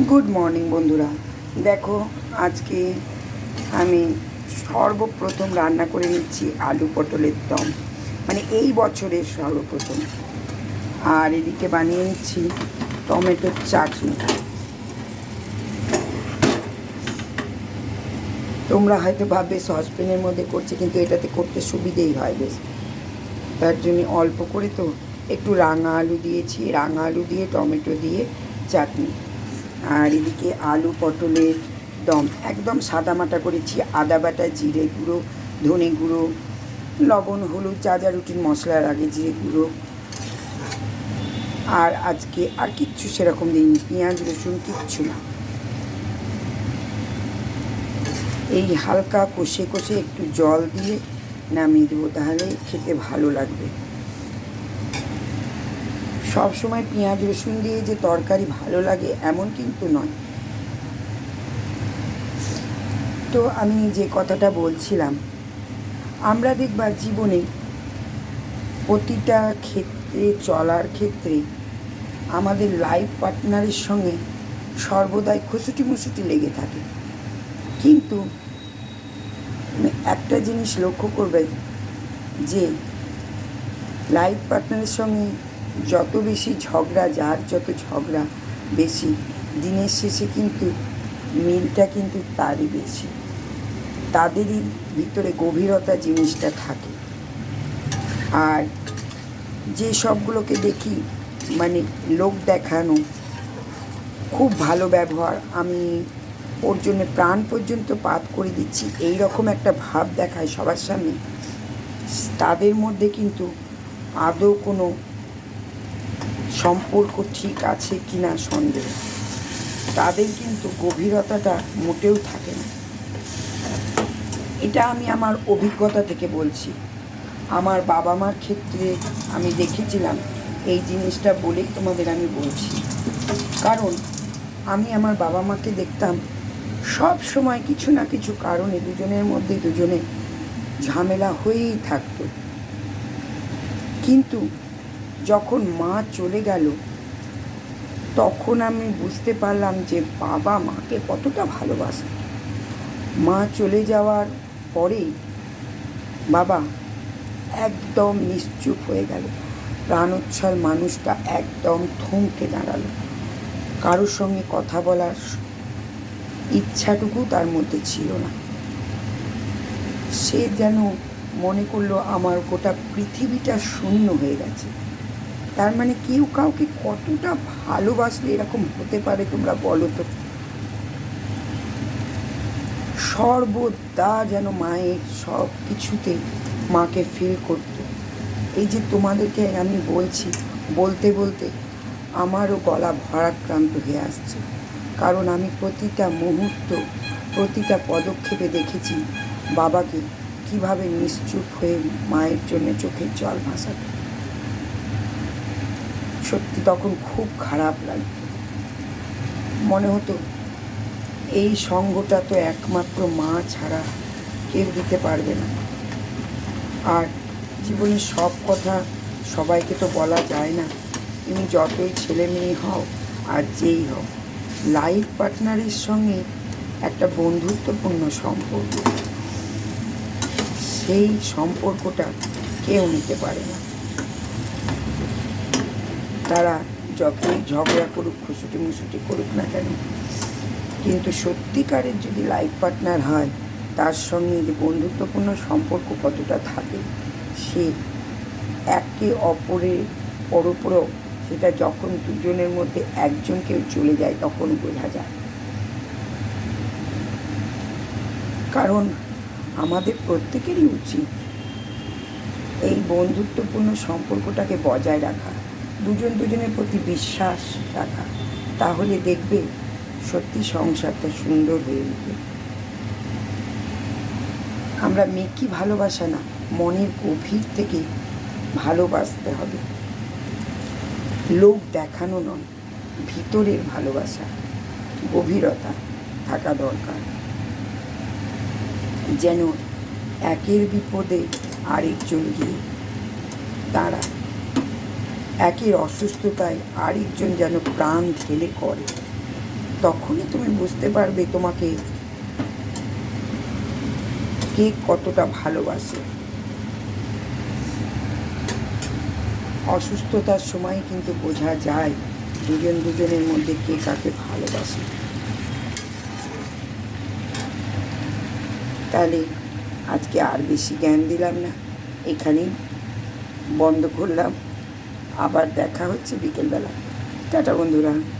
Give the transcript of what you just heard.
Good morning বন্ধুরা। দেখো, আজকে আমি সর্বপ্রথম রান্না করে নিচ্ছি আলু পটলের দম। মানে এই বছরের সর্বপ্রথম। আর এদিকে বানিয়ে নিচ্ছি টমেটোর চাটনি। তোমরা হয়তো ভাববে, সসপ্যানের মধ্যে করছে, কিন্তু এটাতে করতে সুবিধেই হয় বেশ। তার জন্য অল্প করে তো একটু রাঙা আলু দিয়েছি। রাঙা আলু দিয়ে, টমেটো দিয়ে চাটনি। আর এদিকে আলু পটলের দম। একদম সাদামাটা করেছি, আদা বাটা, জিরে গুঁড়ো, ধনে গুঁড়ো, লবণ, হলুদ, যা যা রুটির মশলার আগে জিরে গুঁড়ো। আর আজকে আর কিচ্ছু সেরকম দিইনি, পেঁয়াজ, রসুন, কিচ্ছু না। এই হালকা কষে কষে একটু জল দিয়ে নামিয়ে দেবো, তাহলে খেতে ভালো লাগবে। সব সময় পেঁয়াজ, রসুন দিয়ে যে তরকারি ভালো লাগে, এমন কিন্তু নয়। তো আমি যে কথাটা বলছিলাম, আমরা দেখবা জীবনে প্রতিটা ক্ষেত্রে, চলার ক্ষেত্রে আমাদের লাইফ পার্টনারের সঙ্গে সর্বদাই খুশুটি মুসুটি লেগে থাকে। কিন্তু একটা জিনিস লক্ষ্য করবে যে লাইফ পার্টনারের সঙ্গে যত বেশি ঝগড়া, যার যত ঝগড়া বেশি, দিনের শেষে কিন্তু মিলটা কিন্তু তারই বেশি। তাদেরই ভিতরে গভীরতা জিনিসটা থাকে। আর যে সবগুলোকে দেখি মানে লোক দেখানো, খুব ভালো ব্যবহার। আমি ওর জন্য প্রাণ পর্যন্ত পাত করে দিচ্ছি। এই রকম একটা ভাব দেখায় সবার সামনে। তাদের মধ্যে কিন্তু আদৌ কোনো সম্পর্ক ঠিক আছে কি না সন্দেহ। তাদের কিন্তু গভীরতাটা মোটেও থাকে না। এটা আমি আমার অভিজ্ঞতা থেকে বলছি। আমার বাবা মার ক্ষেত্রে আমি দেখেছিলাম এই জিনিসটা বলেই তোমাদের আমি বলছি। কারণ আমি আমার বাবা মাকে দেখতাম সব সময় কিছু না কিছু কারণে দুজনের মধ্যে দুজনে ঝামেলা হয়েই থাকতো। কিন্তু যখন মা চলে গেল, তখন আমি বুঝতে পারলাম যে বাবা মাকে কতটা ভালোবাসত মা চলে যাওয়ার পরে বাবা একদম নিশ্চুপ হয়ে গেল। প্রাণোচ্ছল মানুষটা একদম থমকে দাঁড়াল। কারোর সঙ্গে কথা বলার ইচ্ছাটুকু তার মধ্যে ছিল না। সে যেন মনে করল আমার গোটা পৃথিবীটা শূন্য হয়ে গেছে। তার মানে কেউ কাউকে কতটা ভালোবাসলে এরকম হতে পারে তোমরা বলো তো? সর্বদা যেন মায়ের সব কিছুতে মাকে ফিল করতো। এই যে তোমাদেরকে আমি বলছি, বলতে বলতে আমারও গলা ভরাক্রান্ত হয়ে আসছে। কারণ আমি প্রতিটা মুহূর্ত, প্রতিটা পদক্ষেপে দেখেছি বাবাকে কীভাবে নিশ্চুপ হয়ে মায়ের জন্য চোখের জল ভাসাতো। সত্যি তখন খুব খারাপ লাগতো মনে হতো, এই সঙ্গটা তো একমাত্র মা ছাড়া কেউ দিতে পারবে না। আর জীবনের সব কথা সবাইকে তো বলা যায় না, তুমি যতই ছেলে মেয়ে হও আর যেই হও লাইফ পার্টনারের সঙ্গে একটা বন্ধুত্বপূর্ণ সম্পর্ক। সেই সম্পর্কটা কেউ নিতে পারে না। তারা যতই ঝগড়া করুক, খুশুটি মুসুটি করুক না কেন, কিন্তু সত্যিকারের যদি লাইফ পার্টনার হয়, তার সঙ্গে যে বন্ধুত্বপূর্ণ সম্পর্ক কতটা থাকে, সে একে অপরের পরপরও সেটা যখন দুজনের মধ্যে একজন কেউ চলে যায়, তখন বোঝা যায়। কারণ আমাদের প্রত্যেকেরই উচিত এই বন্ধুত্বপূর্ণ সম্পর্কটাকে বজায় রাখা। দুজন দুজনের প্রতি বিশ্বাস রাখা। তাহলে দেখবে সত্যি সংসারটা সুন্দর হয়ে উঠবে। আমরা মেকি ভালোবাসা না, মনের গভীর থেকে ভালোবাসতে হবে। লোক দেখানো নয়, ভিতরের ভালোবাসা, গভীরতা থাকা দরকার। যেন একের বিপদে আরেকজন গিয়ে তারা একের অসুস্থতায় আরেকজন যেন প্রাণ ঢেলে করে। তখনই তুমি বুঝতে পারবে তোমাকে কে কতটা ভালোবাসে। অসুস্থতার সময় কিন্তু বোঝা যায় দুজন দুজনের মধ্যে কে কাকে ভালোবাসে। তাহলে আজকে আর বেশি জ্ঞান দিলাম না। এখানেই বন্ধ করলাম। আবার দেখা হচ্ছে বিকেলবেলা। টাটা বন্ধুরা।